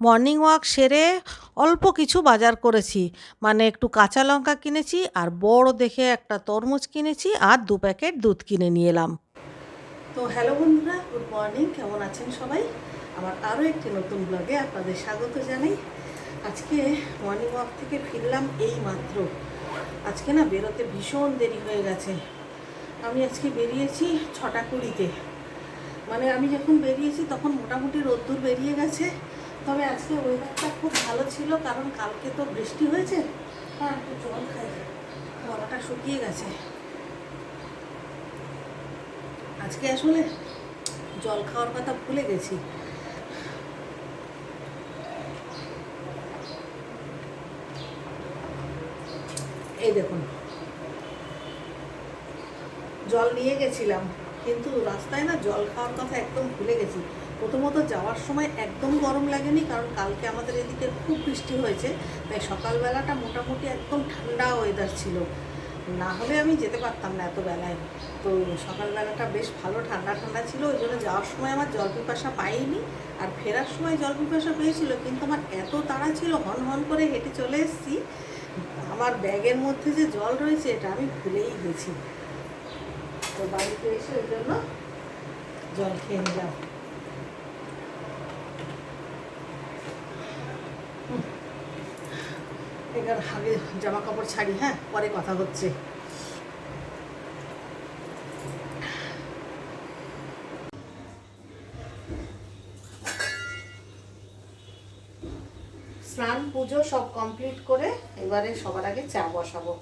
Morning walk সেরে অল্প কিছু বাজার করেছি। মানে একটু কাঁচা লঙ্কা কিনেছি আর বড় দেখে একটা তরমুজ কিনেছি আর দু প্যাকেট দুধ কিনে নিয়ে এলাম। তো হ্যালো বন্ধুরা, গুড মর্নিং। কেমন আছেন সবাই? আমার আরও একটি নতুন ব্লগে আপনাদের স্বাগত জানাই। আজকে মর্নিং ওয়াক থেকে ফিরলাম এই মাত্র। আজকে না বেরোতে ভীষণ দেরি হয়ে গেছে। আমি আজকে বেরিয়েছি ছটা কুড়িতে। মানে আমি যখন বেরিয়েছি তখন মোটামুটি রোদ্দুর বেরিয়ে গেছে। তবে আজকে ওয়েদারটা খুব ভালো ছিল, কারণ কালকে তো বৃষ্টি হয়েছে। হ্যাঁ একটু জল খাই। গলাটা শুকিয়ে গেছে। আজকে আসলে জল খাওয়ার কথা ভুলে গেছি। এই দেখুন। জল নিয়ে গেছিলাম, কিন্তু রাস্তায় না জল খাওয়ার কথা একদম ভুলে গেছি। প্রথমত যাওয়ার সময় একদম গরম লাগেনি, কারণ কালকে আমাদের এদিকে খুব বৃষ্টি হয়েছে, তাই সকালবেলাটা মোটামুটি একদম ঠান্ডা ওয়েদার ছিল। না হলে আমি যেতে পারতাম না এত বেলায়। তো সকালবেলাটা বেশ ভালো ঠান্ডা ঠান্ডা ছিল, ওই জন্য যাওয়ার সময় আমার জল পিপাসা পাইনি, আর ফেরার সময় জল পিপাসা পেয়েছিল, কিন্তু আমার এত তাড়া ছিল, হন হন করে হেঁটে চলে এসেছি। আমার ব্যাগের মধ্যে যে জল রয়েছে, এটা আমি ভুলেই গেছি। তো বাড়িতে এসে ওই জন্য জল খেয়ে নিলাম। এবার আগে জামা কাপড় ছাড়ি হ্যাঁ? পরে কথা হচ্ছে। স্নান, পুজো সব কমপ্লিট করে এবারে সবার আগে চা বসাবো।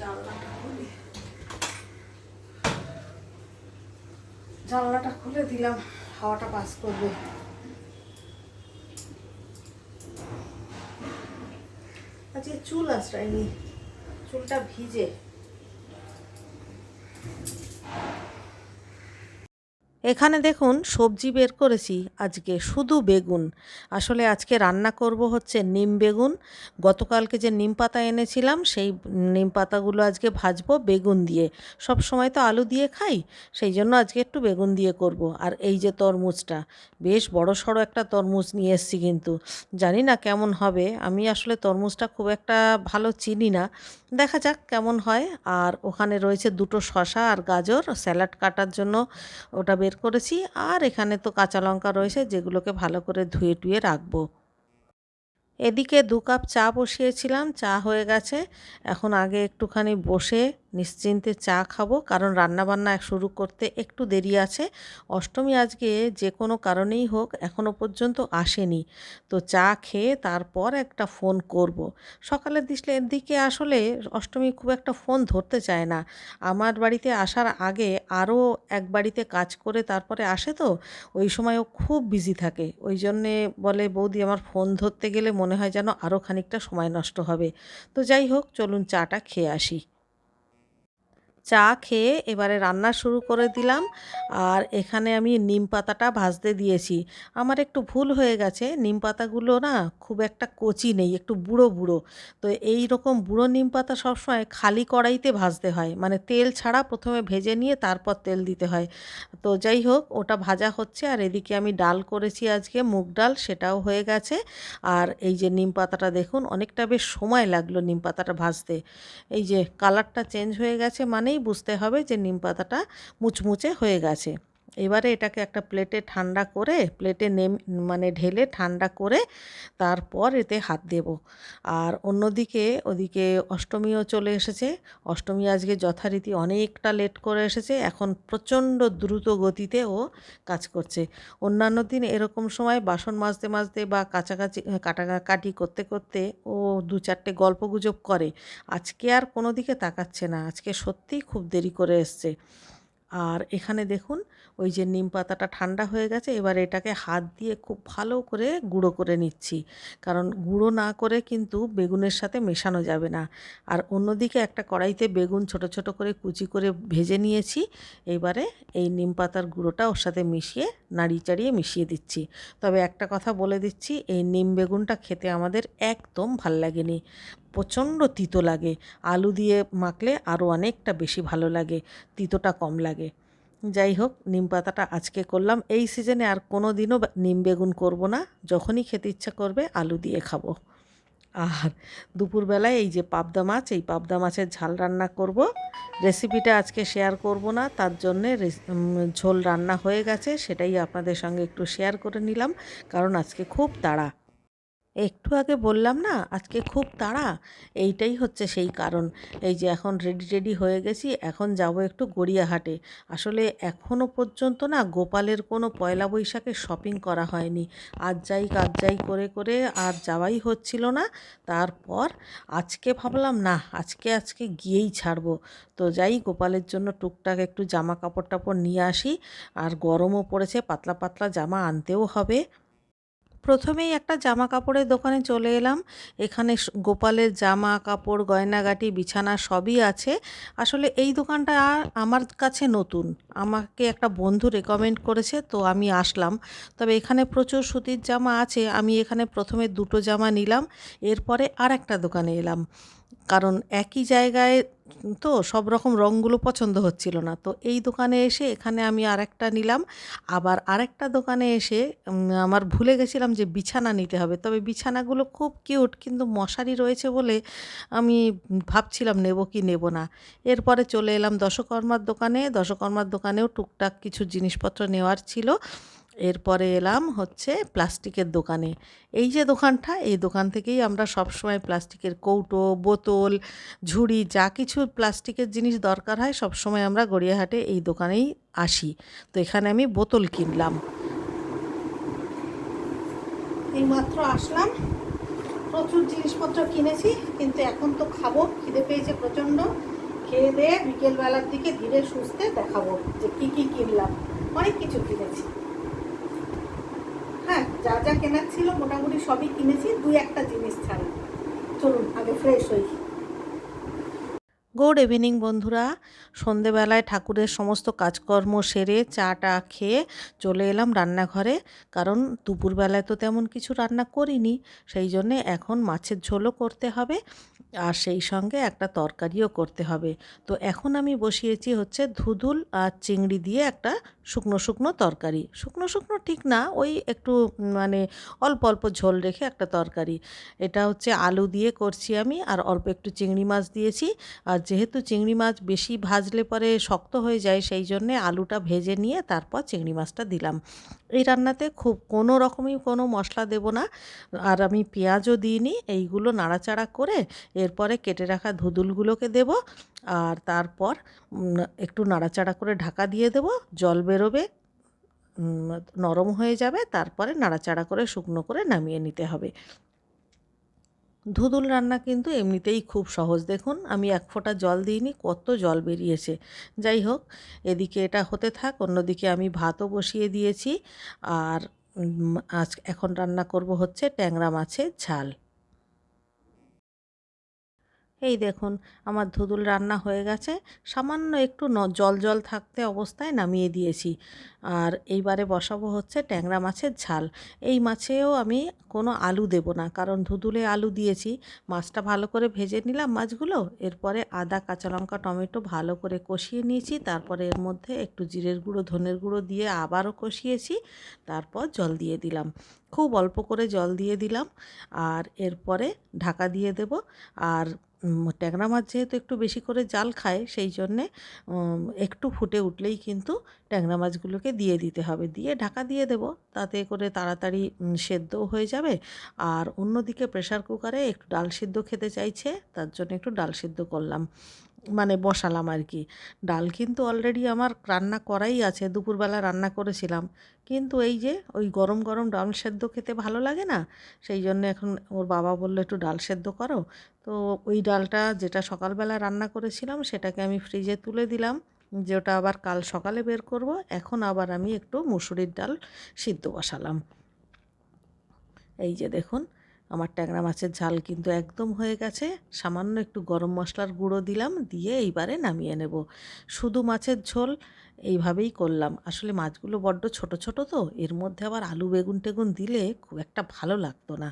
জানলাটা খুলি জানলাটা খুলে দিলাম হাওয়াটা পাস করবে। আজকে চুল আশ্রয়নি চুলটা ভিজে। এখানে দেখুন, সবজি বের করেছি, আজকে শুধু বেগুন। আসলে আজকে রান্না করব হচ্ছে নিম বেগুন। গতকালকে যে নিম পাতা এনেছিলাম, সেই নিম পাতাগুলো আজকে ভাজবো বেগুন দিয়ে। সব সময় তো আলু দিয়ে খাই, সেই জন্য আজকে একটু বেগুন দিয়ে করব। আর এই যে তরমুজটা, বেশ বড় সড়ো একটা তরমুজ নিয়ে এসেছি কিন্তু। জানি না কেমন হবে, আমি আসলে তরমুজটা খুব একটা ভালো চিনি না। দেখা যাক কেমন হয়। আর ওখানে রয়েছে দুটো শশা আর গাজর। স্যালাড কাটার জন্য ওটা বের করেছি। আর এখানে তো কাঁচা লঙ্কা রয়েছে, যেগুলোকে ভালো করে ধুয়ে টুয়ে রাখব। এদিকে দু কাপ চা বসিয়েছিলাম, চা হয়ে গেছে। এখন আগে একটুখানি বসে নিশ্চিন্তে চা খাব, কারণ রান্নাবান্না শুরু করতে একটু দেরি আছে। অষ্টমী আজকে যে কোনো কারণেই হোক এখনও পর্যন্ত আসেনি। তো চা খেয়ে তারপর একটা ফোন করব। সকালের দিসলের দিকে আসলে অষ্টমী খুব একটা ফোন ধরতে চায় না। আমার বাড়িতে আসার আগে আরও এক বাড়িতে কাজ করে তারপরে আসে তো, ওই সময় ও খুব বিজি থাকে। ওই জন্যে বলে, বৌদি, আমার ফোন ধরতে গেলে মনে হয় যেন আরও খানিকটা সময় নষ্ট হবে। তো যাই হোক চলুন চাটা খেয়ে আসি। চা খেয়ে এবারে রান্না শুরু করে দিলাম। আর এখানে আমি নিম পাতাটা ভাজতে দিয়েছি। আমার একটু ভুল হয়ে গেছে। নিম পাতাগুলো না খুব একটা কচি নেই, একটু বুড়ো বুড়ো। তো এই রকম বুড়ো নিম পাতা সবসময় খালি কড়াইতে ভাজতে হয়। মানে তেল ছাড়া প্রথমে ভেজে নিয়ে তারপর তেল দিতে হয়। তো যাই হোক, ওটা ভাজা হচ্ছে। আর এদিকে আমি ডাল করেছি আজকে, মুগ ডাল, সেটাও হয়ে গেছে। আর এই যে নিম পাতাটা দেখুন, অনেকটা বেশ সময় লাগল নিম পাতাটা ভাজতে। এই যে কালারটা চেঞ্জ হয়ে গেছে মানেই বুঝতে হবে যে নিম পাতাটা মুচমুচে হয়ে গেছে। এবারে এটাকে একটা প্লেটে ঠান্ডা করে, প্লেটে নেম মানে ঢেলে ঠান্ডা করে তারপর এতে হাত দেব। আর অন্যদিকে, ওদিকে অষ্টমীও চলে এসেছে। অষ্টমী আজকে যথারীতি অনেকটা লেট করে এসেছে। এখন প্রচণ্ড দ্রুত গতিতে ও কাজ করছে। অন্যান্য দিন এরকম সময় বাসন মাজতে মাজতে বা কাছাকাছি কাটাকাটি করতে করতে ও দু চারটে গল্প গুজব করে। আজকে আর কোনো দিকে তাকাচ্ছে না। আজকে সত্যিই খুব দেরি করে এসছে। আর এখানে দেখুন ওই যে নিম পাতাটা ঠান্ডা হয়ে গেছে, এবার এটাকে হাত দিয়ে খুব ভালো করে গুঁড়ো করে নিচ্ছি। কারণ গুঁড়ো না করে কিন্তু বেগুনের সাথে মেশানো যাবে না। আর অন্যদিকে একটা কড়াইতে বেগুন ছোট ছোট করে কুচি করে ভেজে নিয়েছি। এবারে এই নিম পাতার গুঁড়োটা ওর সাথে মিশিয়ে, নাড়িয়ে চাড়িয়ে মিশিয়ে দিচ্ছি। তবে একটা কথা বলে দিচ্ছি, এই নিম বেগুনটা খেতে আমাদের একদম ভালো লাগেনি। প্রচণ্ড তিতো লাগে। আলু দিয়ে মাখলে আরও অনেকটা বেশি ভালো লাগে, তিতোটা কম লাগে। যাই হোক, নিম পাতাটা আজকে করলাম। এই সিজনে আর কোনো দিনও নিম বেগুন করব না। যখনই খেতে ইচ্ছা করবে, আলু দিয়ে খাব। আর দুপুরবেলায় এই যে পাবদা মাছ, এই পাবদা মাছের ঝাল রান্না করব। রেসিপিটা আজকে শেয়ার করব না, তার জন্যে ঝোল রান্না হয়ে গেছে, সেটাই আপনাদের সঙ্গে একটু শেয়ার করে নিলাম। কারণ আজকে খুব তাড়া। একটু আগে বললাম না, আজকে খুব তাড়া। এইটাই হচ্ছে সেই কারণ। এই যে এখন রেডি রেডি হয়ে গেছি, এখন যাব একটু গড়িয়াহাটে। আসলে এখনও পর্যন্ত না গোপালের কোনো পয়লা বৈশাখে শপিং করা হয়নি। আজ যাই কাজ যাই করে করে আর যাওয়াই হচ্ছিল না। তারপর আজকে ভাবলাম, না, আজকে আজকে গিয়েই ছাড়বো। তো যাই, গোপালের জন্য টুকটাক একটু জামা কাপড় টাপড় নিয়ে আসি। আর গরমও পড়েছে, পাতলা পাতলা জামা আনতেও হবে। প্রথমেই একটা জামা কাপড়ের দোকানে চলে এলাম। এখানে গোপালের জামা, কাপড়, গয়নাগাটি, বিছানা সবই আছে। আসলে এই দোকানটা আমার কাছে নতুন। আমাকে একটা বন্ধু রেকমেন্ড করেছে, তো আমি আসলাম। তবে এখানে প্রচুর সুতির জামা আছে। আমি এখানে প্রথমে দুটো জামা নিলাম, এরপরে আর একটা দোকানে এলাম। কারণ একই জায়গায় তো সব রকম রঙগুলো পছন্দ হচ্ছিল না। তো এই দোকানে এসে এখানে আমি আরেকটা নিলাম। আবার আরেকটা দোকানে এসে আমার ভুলে গেছিলাম যে বিছানা নিতে হবে। তবে বিছানাগুলো খুব কিউট, কিন্তু মশারি রয়েছে বলে আমি ভাবছিলাম নেব কি নেব না। এরপরে চলে এলাম দশকর্মার দোকানে। দশকর্মার দোকানেও টুকটাক কিছু জিনিসপত্র নেওয়ার ছিল। এরপরে এলাম হচ্ছে প্লাস্টিকের দোকানে। এই যে দোকানটা, এই দোকান থেকেই আমরা সবসময় প্লাস্টিকের কৌটো, বোতল, ঝুড়ি, যা কিছু প্লাস্টিকের জিনিস দরকার হয়, সবসময় আমরা গড়িয়াহাটে এই দোকানেই আসি। তো এখানে আমি বোতল কিনলাম। এইমাত্র আসলাম। প্রচুর জিনিসপত্র কিনেছি, কিন্তু এখন তো খাব, খিদে পেয়েছে প্রচণ্ড। খেয়ে দিয়ে বিকেলবেলার দিকে ধীরে সুস্থে দেখাবো যে কী কী কিনলাম। অনেক কিছু কিনেছি। যা কেনার ছিল মোটামুটি সবই কিনেছি দুই একটা জিনিস ছাড়া। চলুন আগে ফ্রেশ হই। গুড ইভিনিং বন্ধুরা। সন্ধেবেলায় ঠাকুরের সমস্ত কাজকর্ম সেরে চা টা খেয়ে চলে এলাম রান্নাঘরে, কারণ দুপুরবেলায় তো তেমন কিছু রান্না করিনি, সেই জন্যে এখন মাছের ঝোলও করতে হবে আর সেই সঙ্গে একটা তরকারিও করতে হবে। তো এখন আমি বসিয়েছি হচ্ছে ধুধুল আর চিংড়ি দিয়ে একটা শুকনো শুকনো তরকারি। শুকনো শুকনো ঠিক না, ওই একটু মানে অল্প অল্প ঝোল রেখে একটা তরকারি। এটা হচ্ছে আলু দিয়ে করছি আমি, আর অল্প একটু চিংড়ি মাছ দিয়েছি, আর যেহেতু চিংড়ি মাছ বেশি ভাজলে পরে শক্ত হয়ে যায়, সেই জন্যে আলুটা ভেজে নিয়ে তারপর চিংড়ি মাছটা দিলাম। এই রান্নাতে খুব কোনো রকমই কোনো মশলা দেব না। আর আমি পেঁয়াজও দিইনি, এইগুলো নাড়াচাড়া করে এরপরে কেটে রাখা ধুদুলগুলোকে দেব। আর তারপর একটু নাড়াচাড়া করে ঢাকা দিয়ে দেব, জল বেরোবে নরম হয়ে যাবে, তারপরে নাড়াচাড়া করে শুকনো করে নামিয়ে নিতে হবে। ধুদুল রান্না কিন্তু এমনিতেই খুব সহজ। দেখুন, আমি এক ফোঁটা জল দিইনি, কত জল বেরিয়েছে। যাই হোক, এদিকে এটা হতে থাক, অন্যদিকে আমি ভাতও বসিয়ে দিয়েছি। আর আজ এখন রান্না করব হচ্ছে ট্যাংরা মাছের ঝাল। এই দেখুন, আমার ধুদুল রান্না হয়ে গেছে। সামান্য একটু জল জল থাকতে অবস্থায় নামিয়ে দিয়েছি। আর এইবারে বসাবো হচ্ছে ট্যাংরা মাছের ঝাল। এই মাছেও আমি কোনো আলু দেব না, কারণ ধুদুলে আলু দিয়েছি। মাছটা ভালো করে ভেজে নিলাম মাছগুলো, এরপরে আদা, কাঁচা লঙ্কা, টমেটো ভালো করে কষিয়ে নিয়েছি। তারপরে এর মধ্যে একটু জিরের গুঁড়ো, ধনের গুঁড়ো দিয়ে আবারও কষিয়েছি। তারপর জল দিয়ে দিলাম। খুব অল্প করে জল দিয়ে দিলাম। আর এরপরে ঢাকা দিয়ে দেব। আর ট্যাংরা মাছ যেহেতু একটু বেশি করে জাল খায়, সেই জন্যে একটু ফুটে উঠলেই কিন্তু ট্যাংরা মাছগুলোকে দিয়ে দিতে হবে। দিয়ে ঢাকা দিয়ে দেব, তাতে করে তাড়াতাড়ি সেদ্ধও হয়ে যাবে। আর অন্যদিকে প্রেশার কুকারে একটু ডাল সিদ্ধ খেতে চাইছে, তার জন্য একটু ডাল সেদ্ধ করলাম। মানে বসালাম আর কি। ডাল কিন্তু অলরেডি আমার রান্না করাই আছে, দুপুরবেলা রান্না করেছিলাম। কিন্তু এই যে, ওই গরম গরম ডাল সেদ্ধ খেতে ভালো লাগে না, সেই জন্য এখন ওর বাবা বলল, একটু ডাল সেদ্ধ করো। তো ওই ডালটা যেটা সকালবেলা রান্না করেছিলাম, সেটাকে আমি ফ্রিজে তুলে দিলাম। যে ওটা আবার কাল সকালে বের করব, এখন আবার আমি একটু মুসুরির ডাল সিদ্ধ বসালাম। এই যে দেখুন আমার ট্যাংরা মাছের ঝাল কিন্তু একদম হয়ে গেছে। সামান্য একটু গরম মশলার গুঁড়ো দিলাম, দিয়ে এইবারে নামিয়ে নেব। শুধু মাছের ঝোল এইভাবেই করলাম। আসলে মাছগুলো বড্ড ছোট ছোট তো, এর মধ্যে আবার আলু বেগুন টেগুন দিলে খুব একটা ভালো লাগতো না।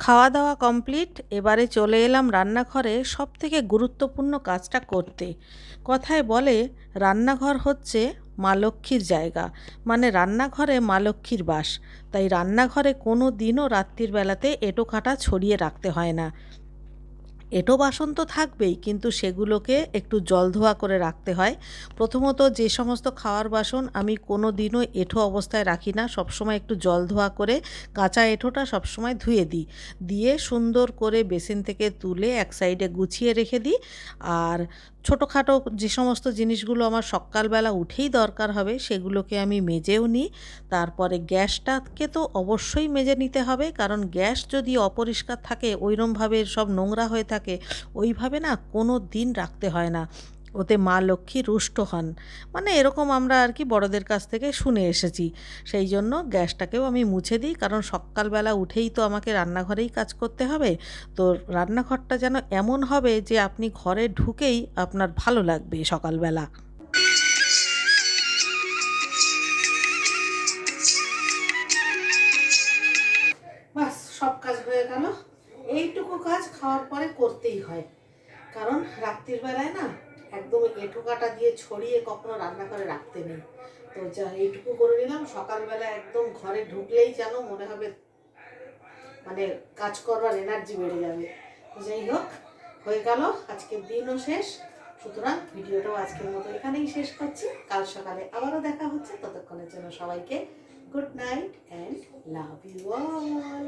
খাওয়া দাওয়া কমপ্লিট, এবারে চলে এলাম রান্নাঘরে সব থেকে গুরুত্বপূর্ণ কাজটা করতে। কথায় বলে, রান্নাঘর হচ্ছে মা লক্ষ্মীর জায়গা। মানে রান্নাঘরে মা লক্ষ্মীর বাস। তাই রান্নাঘরে কোনো দিনও রাত্রির বেলাতে এঁটো কাঁটা ছড়িয়ে রাখতে হয় না। এঁটো বাসন তো থাকবেই, কিন্তু সেগুলোকে একটু জল ধোয়া করে রাখতে হয়। প্রথমত যে সমস্ত খাওয়ার বাসন আমি কোনো দিনও এঁঠো অবস্থায় রাখি না, সবসময় একটু জল ধোয়া করে কাঁচা এঁঠোটা সবসময় ধুয়ে দিই। দিয়ে সুন্দর করে বেসিন থেকে তুলে এক সাইডে গুছিয়ে রেখে দিই। আর ছোটোখাটো যে সমস্ত জিনিসগুলো আমার সকালবেলা উঠেই দরকার হবে, সেগুলোকে আমি মেজেও নিই। তারপরে গ্যাসটাকে তো অবশ্যই মেজে নিতে হবে, কারণ গ্যাস যদি অপরিষ্কার থাকে, ওইরমভাবে সব নোংরা হয়ে থাকে, ওইভাবে না কোনো দিন রাখতে হয় না। ওতে মা লক্ষ্মী রুষ্ট হন। মানে এরকম আমরা আর কি বড়দের কাছ থেকে শুনে এসেছি। সেই জন্য গ্যাসটাকেও আমি মুছে দিই, কারণ সকালবেলা উঠেই তো আমাকে রান্নাঘরেই কাজ করতে হবে। তো রান্নাঘরটা যেন এমন হবে যে আপনি ঘরে ঢুকেই আপনার ভালো লাগবে সকালবেলা। এইটুকু কাজ খাওয়ার পরে করতেই হয়। কারণ রাত্রির বেলায় না একদম এঁঠো কাটা দিয়ে ছড়িয়ে কখনো রান্না করে রাখতে নেই। তো যা, এইটুকু করে নিলাম। সকালবেলা একদম ঘরে ঢুকলেই যেন মনে হবে মানে কাজ করবার এনার্জি বেড়ে যাবে। যাই হোক, হয়ে গেল আজকের দিনও শেষ। সুতরাং ভিডিওটাও আজকের মতো এখানেই শেষ করছি। কাল সকালে আবারও দেখা হচ্ছে। ততক্ষণের জন্য সবাইকে good night and love you all